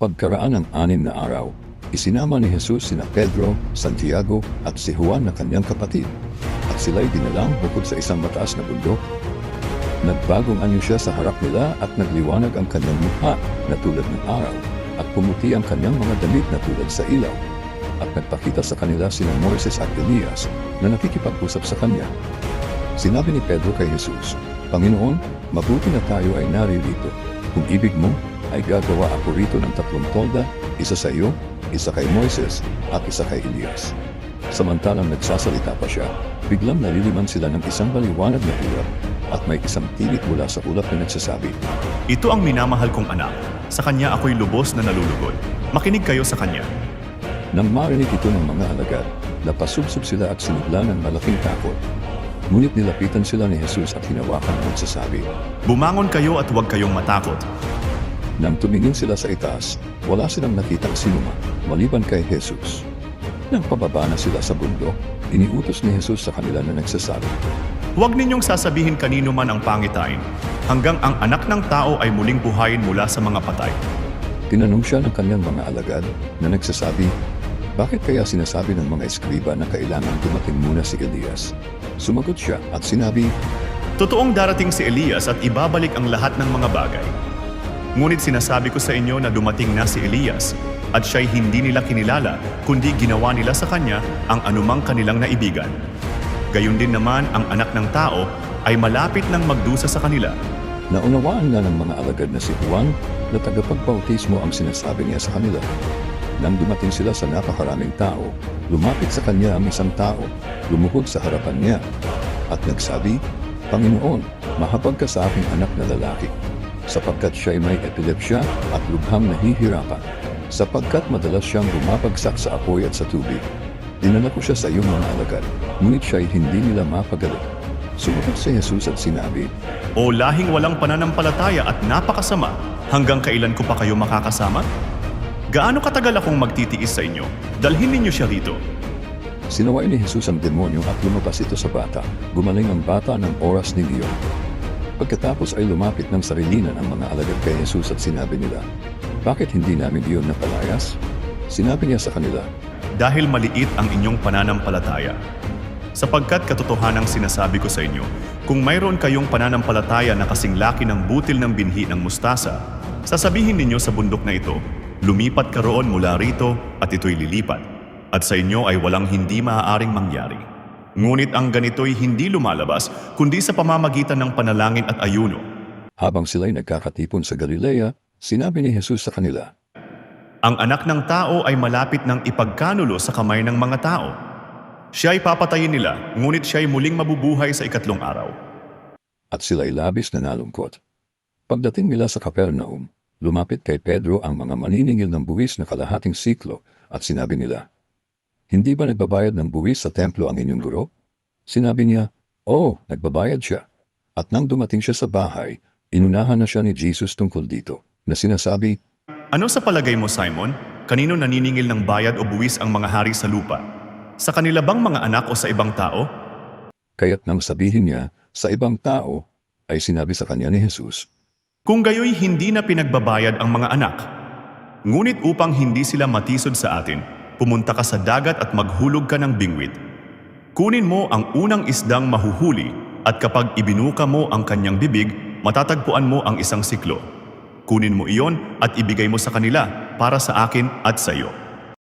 Pagkaraan ng anim na araw, isinama ni Jesus sina Pedro, Santiago at si Juan na kanyang kapatid at sila'y dinalang bukod sa isang mataas na bundok. Nagbagong anyo siya sa harap nila at nagliwanag ang kanyang mukha na tulad ng araw at pumuti ang kanyang mga damit na tulad sa ilaw. At nagpakita sa kanila sina Moises at Elias na nakikipag-usap sa kanya. Sinabi ni Pedro kay Jesus, Panginoon, mabuti na tayo ay naririto. Kung ibig mo, ay gagawa ako rito ng tatlong tolda, isa sa iyo, isa kay Moises, at isa kay Elias. Samantalang nagsasalita pa siya, biglang naliliman sila ng isang maliwanag na ulap at may isang tinik mula sa ulap na nagsasabi, Ito ang minamahal kong anak. Sa kanya ako'y lubos na nalulugod. Makinig kayo sa kanya. Nang marinig ito ng mga alagad, napasubsob sila at sinigla ng malaking takot. Ngunit nilapitan sila ni Jesus at hinawakan at nagsasabi, Bumangon kayo at huwag kayong matakot. Nang tumingin sila sa itaas, wala silang nakitang sinuman, maliban kay Jesus. Nang pababa na sila sa bundok, iniutos ni Jesus sa kanila na nagsasabi, Huwag ninyong sasabihin kanino man ang pangitain, hanggang ang anak ng tao ay muling buhayin mula sa mga patay. Tinanong siya ng kanyang mga alagad na nagsasabi, Bakit kaya sinasabi ng mga eskriba na kailangan dumating muna si Elias? Sumagot siya at sinabi, Totoong darating si Elias at ibabalik ang lahat ng mga bagay. Ngunit sinasabi ko sa inyo na dumating na si Elias at siya'y hindi nila kinilala kundi ginawa nila sa kanya ang anumang kanilang naibigan. Gayun din naman ang anak ng tao ay malapit nang magdusa sa kanila. Naunawaan na ng mga alagad na si Juan na tagapagbautismo ang sinasabi niya sa kanila. Nang dumating sila sa napakaraming tao, lumapit sa kanya ang isang tao, lumuhod sa harapan niya, at nagsabi, Panginoon, mahabag ka sa aking anak na lalaki, sapagkat siya'y may epilepsya at lubhang nahihirapan, sapagkat madalas siyang bumabagsak sa apoy at sa tubig. Dinala ko siya sa iyong mga alagad, ngunit siya'y hindi nila mapagaling. Sumagot si Jesus at sinabi, O lahing walang pananampalataya at napakasama, hanggang kailan ko pa kayo makakasama? Gaano katagal akong magtitiis sa inyo? Dalhin ninyo siya rito. Sinaway ni Jesus ang demonyo at lumabas ito sa bata. Gumaling ang bata ng oras ni Leon. Pagkatapos ay lumapit ng sarilinan ang mga alagad kay Jesus at sinabi nila, Bakit hindi namin iyon napalayas? Sinabi niya sa kanila, dahil maliit ang inyong pananampalataya. Sapagkat katotohanang sinasabi ko sa inyo, kung mayroon kayong pananampalataya na kasing laki ng butil ng binhi ng mustasa, sasabihin ninyo sa bundok na ito, lumipat ka roon mula rito at ito'y lilipat, at sa inyo ay walang hindi maaaring mangyari. Ngunit ang ganito'y hindi lumalabas kundi sa pamamagitan ng panalangin at ayuno. Habang sila'y nagkakatipon sa Galilea, sinabi ni Jesus sa kanila, Ang anak ng tao ay malapit ng ipagkanulo sa kamay ng mga tao. Siya ay papatayin nila, ngunit siya ay muling mabubuhay sa ikatlong araw. at sila'y labis na nalungkot. Pagdating nila sa Capernaum, lumapit kay Pedro ang mga maniningil ng buwis na kalahating siklo at sinabi nila, Hindi ba nagbabayad ng buwis sa templo ang inyong guro? Sinabi niya, Oo, nagbabayad siya. At nang dumating siya sa bahay, inunahan na siya ni Jesus tungkol dito, na sinasabi, Ano sa palagay mo, Simon? Kanino naniningil ng bayad o buwis ang mga hari sa lupa? Sa kanila bang mga anak o sa ibang tao? Kaya't nang sabihin niya sa ibang tao, ay sinabi sa kanya ni Jesus, Kung gayoy hindi na pinagbabayad ang mga anak. Ngunit upang hindi sila matisod sa atin, pumunta ka sa dagat at maghulog ka ng bingwit. Kunin mo ang unang isdang mahuhuli at kapag ibinuka mo ang kanyang bibig, matatagpuan mo ang isang siklo. Kunin mo iyon at ibigay mo sa kanila para sa akin at sa iyo.